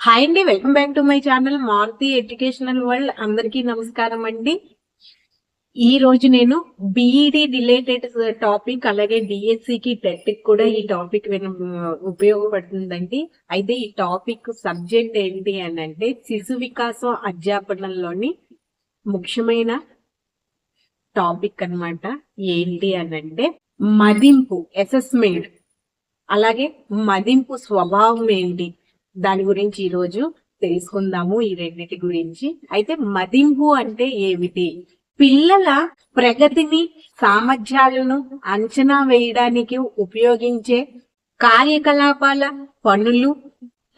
Hi అండి welcome back to my channel Maruti educational world అందరికీ నమస్కారం అండి. ఈ రోజు నేను బీఈడి రిలేటెడ్ టాపిక్ అలాగే డిఎస్సికి టెట్ కూడా ఈ టాపిక్ ఉపయోగపడుతుందండి. అయితే ఈ టాపిక్ సబ్జెక్ట్ ఏంటి అని అంటే శిశు వికాసం అధ్యాపనంలోని ముఖ్యమైన టాపిక్ అన్నమాట. ఏంటి అని అంటే మదింపు అసెస్మెంట్ అలాగే మదింపు స్వభావం ఏంటి? దాని గురించి ఈ రోజు తెలుసుకుందాము ఈ రెండింటి గురించి. అయితే మదింపు అంటే ఏమిటి? పిల్లల ప్రగతిని సామర్థ్యాలను అంచనా వేయడానికి ఉపయోగించే కార్యకలాపాల పనులు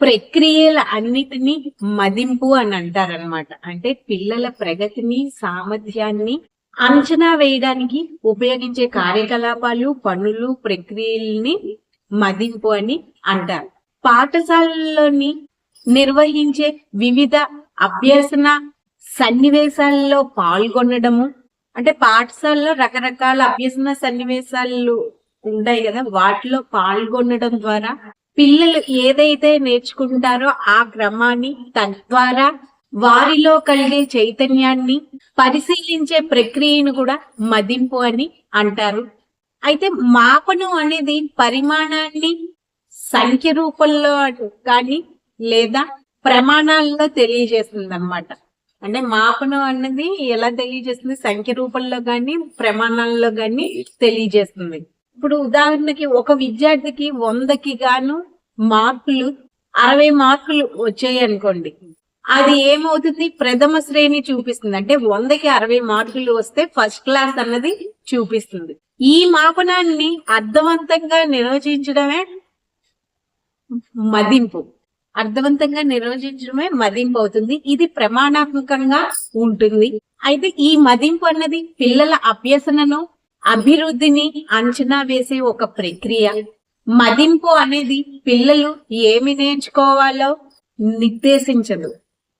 ప్రక్రియల అన్నిటినీ మదింపు అని అంటారనమాట అంటే పిల్లల ప్రగతిని సామర్థ్యాన్ని అంచనా వేయడానికి ఉపయోగించే కార్యకలాపాలు పనులు ప్రక్రియల్ని మదింపు అని అంటారు. పాఠశాలలోని నిర్వహించే వివిధ అభ్యసన సన్నివేశాల్లో పాల్గొనడము. అంటే పాఠశాలలో రకరకాల అభ్యసన సన్నివేశాలు ఉంటాయి కదా. వాటిలో పాల్గొనడం ద్వారా పిల్లలు ఏదైతే నేర్చుకుంటారో ఆ క్రమాన్ని తద్వారా వారిలో కలిగే చైతన్యాన్ని పరిశీలించే ప్రక్రియను కూడా మదింపు అని అంటారు. అయితే మాపనం అనేది పరిమాణాన్ని సంఖ్య రూపంలో కానీ లేదా ప్రమాణాల్లో తెలియజేస్తుంది అనమాట అంటే మాపనం అన్నది ఎలా తెలియజేస్తుంది? సంఖ్య రూపంలో కానీ ప్రమాణాల్లో కానీ తెలియజేస్తుంది. ఇప్పుడు ఉదాహరణకి ఒక విద్యార్థికి వందకి గాను మార్కులు అరవై మార్కులు వచ్చాయి అనుకోండి అది ఏమవుతుంది? ప్రథమ శ్రేణి చూపిస్తుంది. అంటే వందకి అరవై మార్కులు వస్తే ఫస్ట్ క్లాస్ అన్నది చూపిస్తుంది. ఈ మాపనాన్ని అర్థవంతంగా నిర్వచించడమే మదింపు. అర్థవంతంగా నిర్వచించడమే మదింపు అవుతుంది. ఇది ప్రమాణాత్మకంగా ఉంటుంది. అయితే ఈ మదింపు అన్నది పిల్లల అభ్యసనను అభివృద్ధిని అంచనా వేసే ఒక ప్రక్రియ. మదింపు అనేది పిల్లలు ఏమి నేర్చుకోవాలో నిర్దేశించదు.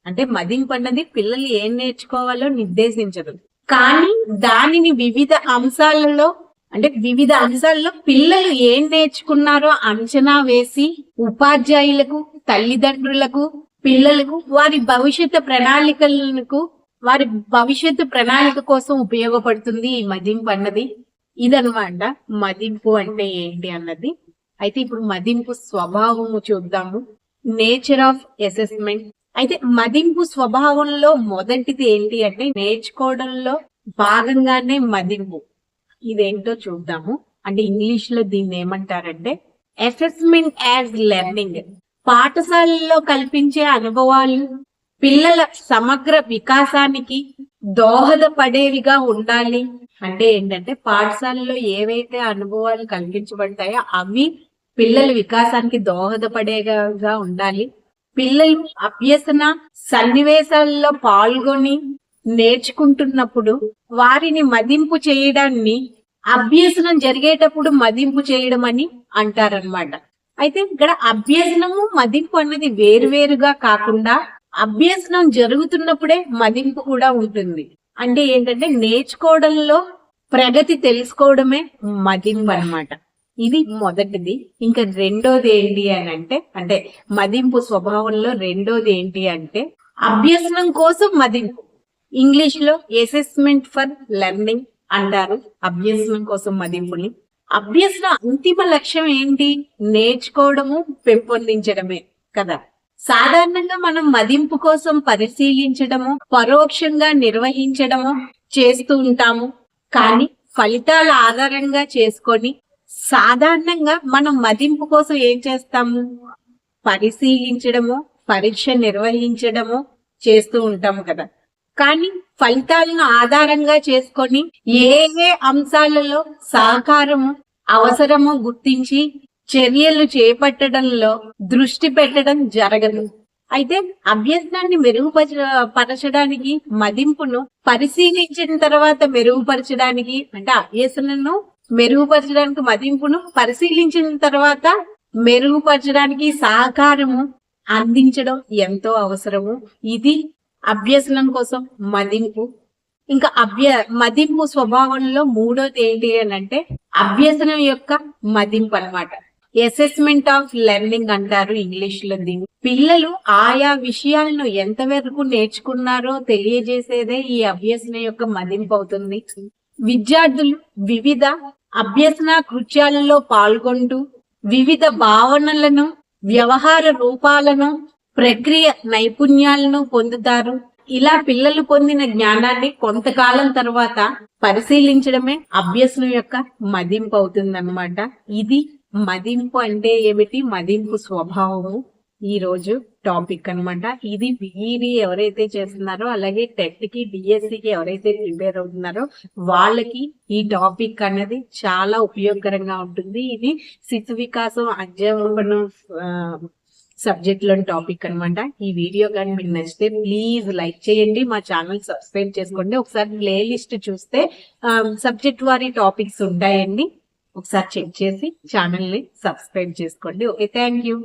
అంటే మదింపు అన్నది పిల్లలు ఏం నేర్చుకోవాలో నిర్దేశించదు. కానీ దానిని వివిధ అంశాలలో అంటే వివిధ అంశాల్లో పిల్లలు ఏం నేర్చుకున్నారో అంచనా వేసి ఉపాధ్యాయులకు తల్లిదండ్రులకు పిల్లలకు వారి భవిష్యత్తు ప్రణాళికలకు వారి భవిష్యత్తు ప్రణాళిక కోసం ఉపయోగపడుతుంది ఈ మదింపు అన్నది. ఇదనమాట మదింపు అంటే ఏంటి అన్నది. అయితే ఇప్పుడు మదింపు స్వభావము చూద్దాము. Nature of assessment. అయితే మదింపు స్వభావంలో మొదటిది ఏంటి అంటే నేర్చుకోవడంలో భాగంగానే మదింపు. ఇదేంటో చూద్దాము. అంటే ఇంగ్లీష్లో దీన్ని ఏమంటారంటే అసెస్మెంట్ యాజ్ లెర్నింగ్ పాఠశాలలో కల్పించే అనుభవాలు పిల్లల సమగ్ర వికాసానికి దోహదపడేవిగా ఉండాలి. అంటే ఏంటంటే పాఠశాలలో ఏవైతే అనుభవాలు కల్పించబడతాయో అవి పిల్లల వికాసానికి దోహదపడేగా ఉండాలి. పిల్లలు అభ్యసన సన్నివేశాల్లో పాల్గొని నేర్చుకుంటున్నప్పుడు వారిని మదింపు చేయడాన్ని అభ్యసనం జరిగేటప్పుడు మదింపు చేయడం అని అంటారనమాట అయితే ఇక్కడ అభ్యసనము మదింపు అన్నది వేరువేరుగా కాకుండా అభ్యసనం జరుగుతున్నప్పుడే మదింపు కూడా ఉంటుంది. అంటే ఏంటంటే నేర్చుకోవడంలో ప్రగతి తెలుసుకోవడమే మదింపు అన్నమాట ఇది మొదటిది. ఇంకా రెండోది ఏంటి అని అంటే అంటే మదింపు స్వభావంలో రెండోది ఏంటి అంటే అభ్యసనం కోసం మదింపు. ఇంగ్లీష్లో అసెస్మెంట్ ఫర్ లెర్నింగ్ అంటారు. అభ్యసనం కోసం మదింపుని. అభ్యసన అంతిమ లక్ష్యం ఏంటి? నేర్చుకోవడము పెంపొందించడమే కదా. సాధారణంగా మనం మదింపు కోసం పరిశీలించడము పరోక్షంగా నిర్వహించడము చేస్తూ ఉంటాము. కానీ ఫలితాల ఆధారంగా చేసుకొని సాధారణంగా మనం మదింపు కోసం ఏం చేస్తాము? పరిశీలించడము పరీక్ష నిర్వహించడము చేస్తూ ఉంటాము కదా. కానీ ఫలితాలను ఆధారంగా చేసుకొని ఏ ఏ అంశాలలో సహకారము అవసరము గుర్తించి చర్యలు చేపట్టడంలో దృష్టి పెట్టడం జరగదు. అయితే అభ్యసనాన్ని మెరుగుపరచ పరచడానికి మదింపును పరిశీలించిన తర్వాత మెరుగుపరచడానికి అంటే అభ్యసనను మెరుగుపరచడానికి మదింపును పరిశీలించిన తర్వాత మెరుగుపరచడానికి సహకారము అందించడం ఎంతో అవసరము. ఇది అభ్యసనం కోసం మదింపు. ఇంకా అభ్య మదింపు స్వభావంలో మూడోది ఏంటి అని అంటే అభ్యసనం యొక్క మదింపు అన్నమాట. అసెస్మెంట్ ఆఫ్ లెర్నింగ్ అంటారు ఇంగ్లీష్లో దీన్ని. పిల్లలు ఆయా విషయాలను ఎంతవరకు నేర్చుకున్నారో తెలియజేసేదే ఈ అభ్యసన యొక్క మదింపు అవుతుంది. విద్యార్థులు వివిధ అభ్యసన కృత్యాలలో పాల్గొంటూ వివిధ భావనలను వ్యవహార రూపాలను ప్రక్రియ నైపుణ్యాలను పొందుతారు. ఇలా పిల్లలు పొందిన జ్ఞానాన్ని కొంతకాలం తర్వాత పరిశీలించడమే అభ్యసనం యొక్క మదింపు అవుతుంది ఇది మదింపు అంటే ఏమిటి? మదింపు స్వభావము. ఈ రోజు టాపిక్ అనమాట ఇది బీఈడి ఎవరైతే చేస్తున్నారో అలాగే టెట్కి డిఎస్సికి ఎవరైతే ప్రిపేర్ అవుతున్నారో వాళ్ళకి ఈ టాపిక్ అనేది చాలా ఉపయోగకరంగా ఉంటుంది. ఇది శిశు వికాసం అధ్యాపనం సబ్జెక్ట్లోని టాపిక్ అనమాట ఈ వీడియో కానీ మీకు నచ్చితే ప్లీజ్ లైక్ చేయండి. మా ఛానల్ సబ్స్క్రైబ్ చేసుకోండి. ఒకసారి ప్లే లిస్ట్ చూస్తే సబ్జెక్ట్ వారి టాపిక్స్ ఉంటాయండి. ఒకసారి చెక్ చేసి ఛానల్ని సబ్స్క్రైబ్ చేసుకోండి. Okay thank you.